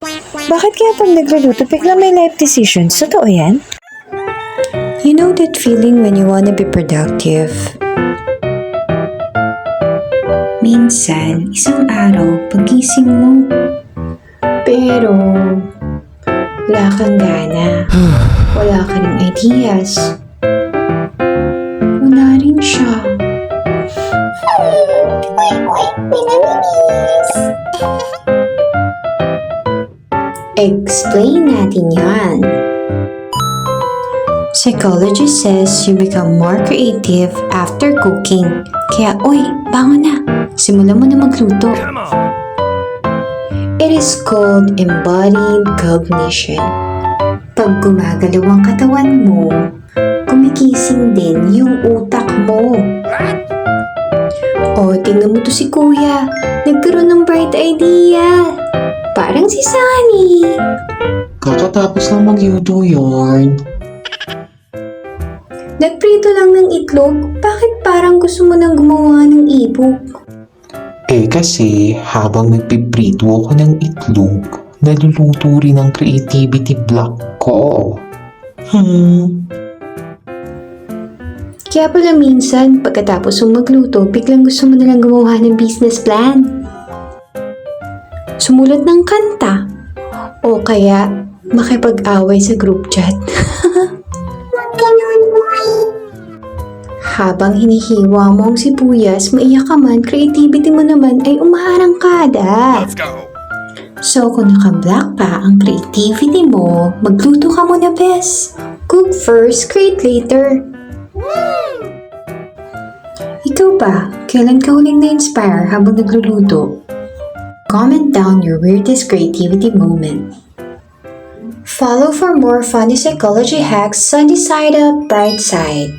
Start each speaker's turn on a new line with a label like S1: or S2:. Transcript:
S1: Bakit kaya pag nagluluto, bigla may life decisions? Totoo yan? You know that feeling when you wanna be productive? Minsan, isang araw, pagising mo, pero wala kang gana. Wala ka rin ideas. Wala rin siya. Explain natin yan. Psychology says you become more creative after cooking. Kaya, oy, bangon na. Simulan mo na magluto. It is called embodied cognition. Pag gumagalaw ang katawan mo, kumigising din yung utak O, tingnan mo to si kuya. Nagkaroon ng bright idea. Parang si Sunny.
S2: Kakatapos lang magluto yun.
S1: Nagprito lang ng itlog, bakit parang gusto mo nang gumawa ng ebook?
S2: Eh kasi habang nagpiprito ako ng itlog, naluluto rin ang creativity block ko. Hmm.
S1: Kaya pala minsan, pagkatapos mong magluto, biglang gusto mo nalang gumawa ng business plan. Sumulat ng kanta. O kaya, makipag-away sa group chat. Habang hinihiwa mo ang sibuyas, maiyak ka man, creativity mo naman ay umaarangkada.
S3: Let's go.
S1: So, kung naka-black pa ang creativity mo, magluto ka muna, bes. Cook first, create later. Ba, kailan ka huling na-inspire habang nagluluto? Comment down your weirdest creativity moment. Follow for more funny psychology hacks, sunny side up, bright side.